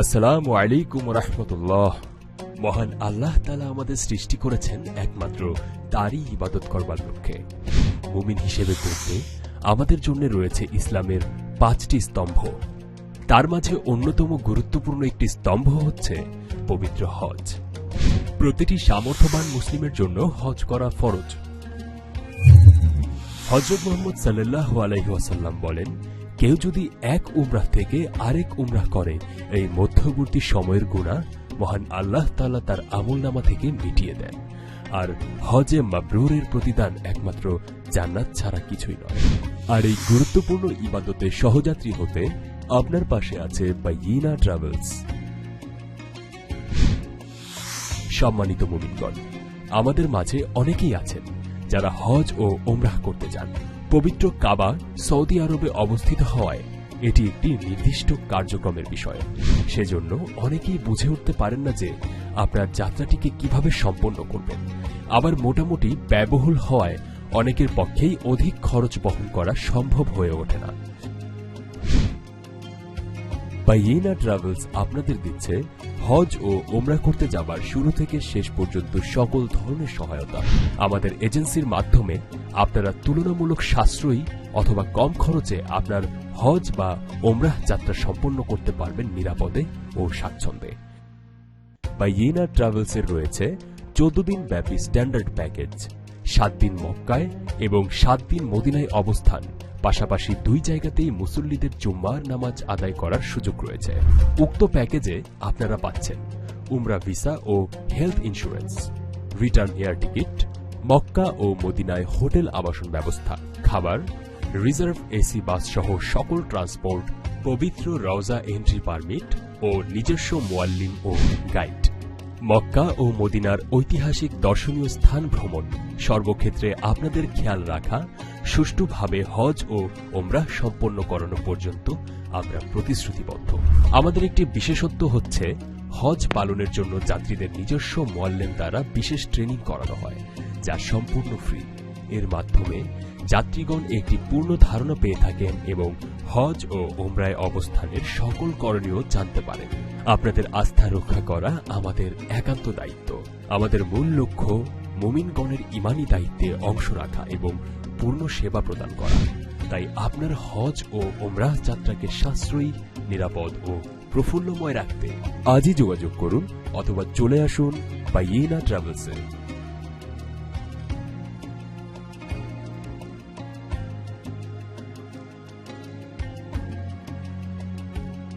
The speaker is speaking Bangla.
আসসালামু আলাইকুম রহমতুল্লাহ। মহান আল্লাহ তালা আমাদের সৃষ্টি করেছেন একমাত্র তারই ইবাদত করবার লক্ষ্যে মুমিন হিসেবে করতে আমাদের জন্য রয়েছে ইসলামের পাঁচটি স্তম্ভ। তার মাঝে অন্যতম গুরুত্বপূর্ণ একটি স্তম্ভ হচ্ছে পবিত্র হজ। প্রতিটি সামর্থ্যবান মুসলিমের জন্য হজ করা ফরজ। হজরত মোহাম্মদ সাল্লাহ আলাইহাসাল্লাম বলেন কেউ যদি এক উমরাহ থেকে আরেক উমরাহ করে, এই মধ্যবর্তী সময়ের গুণা মহান আল্লাহ তাআলা তার আমলনামা থেকে মিটিয়ে দেন। আর হজে মাবরুরের প্রতিদান একমাত্র জান্নাত ছাড়া কিছুই নয়। আর এই গুরুত্বপূর্ণ ইবাদতে সহযাত্রী হতে আপনার পাশে আছে বাইনা ট্রাভেলস। সম্মানিত মুমিনগণ, আমাদের মাঝে অনেকেই আছেন যারা হজ ও ওমরাহ করতে যান পবিত্র কাবা সৌদি আরবে অবস্থিত হওয়ায় এটি একটি নির্দিষ্ট কার্যক্রমের বিষয়। সেজন্য অনেকেই বুঝে উঠতে পারেন না যে আপনার যাত্রাটিকে কীভাবে সম্পন্ন করবেন। আবার মোটামুটি ব্যয়বহুল হওয়ায় অনেকের পক্ষেই অধিক খরচ বহন করা সম্ভব হয়ে ওঠে না। বাইয়েনা ট্রাভেলস আপনাদের দিচ্ছে হজ ও ওমরা করতে যাবার শুরু থেকে শেষ পর্যন্ত সকল ধরনের সহায়তা। আমাদের এজেন্সির মাধ্যমে আপনারা তুলনামূলক সাশ্রয়ী অথবা কম খরচে আপনার হজ বা ওমরাহ যাত্রা সম্পন্ন করতে পারবেন নিরাপদে ও স্বাচ্ছন্দ্যে। বাইয়েনা ট্রাভেলসের রয়েছে চোদ্দ দিন ব্যাপী স্ট্যান্ডার্ড প্যাকেজ, সাত দিন মক্কায় এবং সাত দিন মদিনায় অবস্থান। পাশাপাশি দুই জায়গাতেই মুসল্লিদের জুম্মার নামাজ আদায় করার সুযোগ রয়েছে। উক্ত প্যাকেজে আপনারা পাচ্ছেন উমরা ভিসা ও health insurance, return air ticket, Makkah ও মদিনায় হোটেল আবাসন ব্যবস্থা, খাবার, রিজার্ভ এসি বাস সহ সকল ট্রান্সপোর্ট, পবিত্র রওজা এন্ট্রি পারমিট ও নিজস্ব মোয়াল্লিম ও গাইড। মক্কা ও মদিনার ঐতিহাসিক দর্শনীয় স্থান ভ্রমণ। সর্বক্ষেত্রে আপনাদের খেয়াল রাখা, সুষ্ঠুভাবে হজ ও ওমরাহ সম্পন্ন করানো পর্যন্ত আমরা প্রতিশ্রুতিবদ্ধ। আমাদের একটি বিশেষত্ব হচ্ছে, হজ পালনের জন্য যাত্রীদের নিজস্ব মোয়াল্লেম দ্বারা বিশেষ ট্রেনিং করানো হয়, যা সম্পূর্ণ ফ্রি। এর মাধ্যমে যাত্রীগণ একটি পূর্ণ ধারণা পেয়ে থাকেন এবং হজ ও ওমরায় অবস্থানের সকল করণীয় জানতে পারেন। আপনাদের আস্থা রক্ষা করা আমাদের একান্ত দায়িত্ব। আমাদের মূল লক্ষ্য মুমিনগণের ইমানি দায়িত্বে অংশ রাখা এবং পূর্ণ সেবা প্রদান করা। তাই আপনার হজ ও ওমরাহ যাত্রাকে সাশ্রয়ী, নিরাপদ ও প্রফুল্লময় রাখতে আজই যোগাযোগ করুন অথবা চলে আসুন বাইয়েনা ট্রাভেলসে।